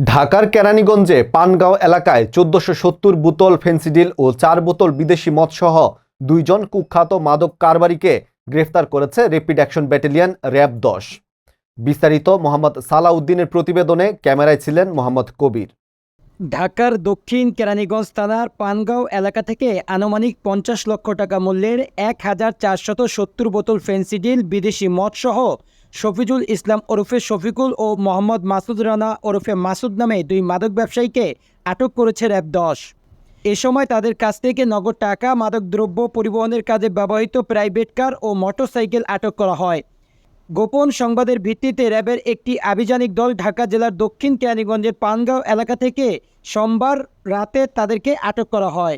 ঢাকার কেরানীগঞ্জে পানগাঁও এলাকায় চোদ্দশো সত্তর বোতল ফেন্সিডিল ও চার বোতল বিদেশি মদসহ দুইজন কুখ্যাত মাদক কারবারিকে গ্রেফতার করেছে র্যাপিড অ্যাকশন ব্যাটালিয়ন র্যাব দশ। বিস্তারিত মোহাম্মদ সালাউদ্দিনের প্রতিবেদনে ক্যামেরায় ছিলেন মোহাম্মদ কবির। ঢাকার দক্ষিণ কেরানীগঞ্জ থানার পানগাঁও এলাকা থেকে আনুমানিক পঞ্চাশ লক্ষ টাকা মূল্যের এক হাজার চারশত সত্তর বোতল ফেন্সিডিল বিদেশি মদসহ শফিজুল ইসলাম ওরফে শফিকুল ও মোহাম্মদ মাসুদ রানা ওরফে মাসুদ নামে দুই মাদক ব্যবসায়ীকে আটক করেছে র্যাব দশ। এ সময় তাদের কাছ থেকে নগদ টাকা মাদকদ্রব্য পরিবহনের কাজে ব্যবহৃত প্রাইভেট কার ও মোটরসাইকেল আটক করা হয়। গোপন সংবাদের ভিত্তিতে র্যাবের একটি আভিযানিক দল ঢাকা জেলার দক্ষিণ কেরানীগঞ্জের পানগাঁও এলাকা থেকে সোমবার রাতে তাদেরকে আটক করা হয়।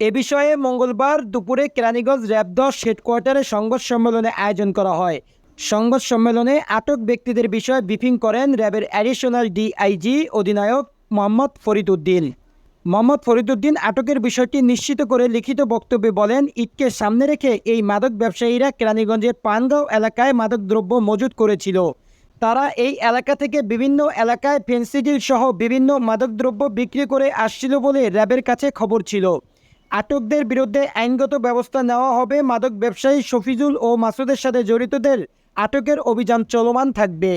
এ বিষয়ে মঙ্গলবার দুপুরে কেরানীগঞ্জ র্যাব দশ হেডকোয়ার্টারে সংবাদ সম্মেলনে আয়োজন করা হয়। সংবাদ সম্মেলনে আটক ব্যক্তিদের বিষয়ে ব্রিফিং করেন র্যাবের অ্যাডিশনাল ডিআইজি অধিনায়ক মোহাম্মদ ফরিদুদ্দিন মোহাম্মদ ফরিদুদ্দিন আটকের বিষয়টি নিশ্চিত করে লিখিত বক্তব্যে বলেন ঈদকে সামনে রেখে এই মাদক ব্যবসায়ীরা কেরানীগঞ্জের পানগাঁও এলাকায় মাদকদ্রব্য মজুত করেছিল। তারা এই এলাকা থেকে বিভিন্ন এলাকায় ফেন্সিডিল সহ বিভিন্ন মাদকদ্রব্য বিক্রি করে আসছিল বলে র্যাবের কাছে খবর ছিল। আটকদের বিরুদ্ধে আইনগত ব্যবস্থা নেওয়া হবে। মাদক ব্যবসায়ী শফিজুল ও মাসুদের সাথে জড়িতদের আটকের অভিযান চলমান থাকবে।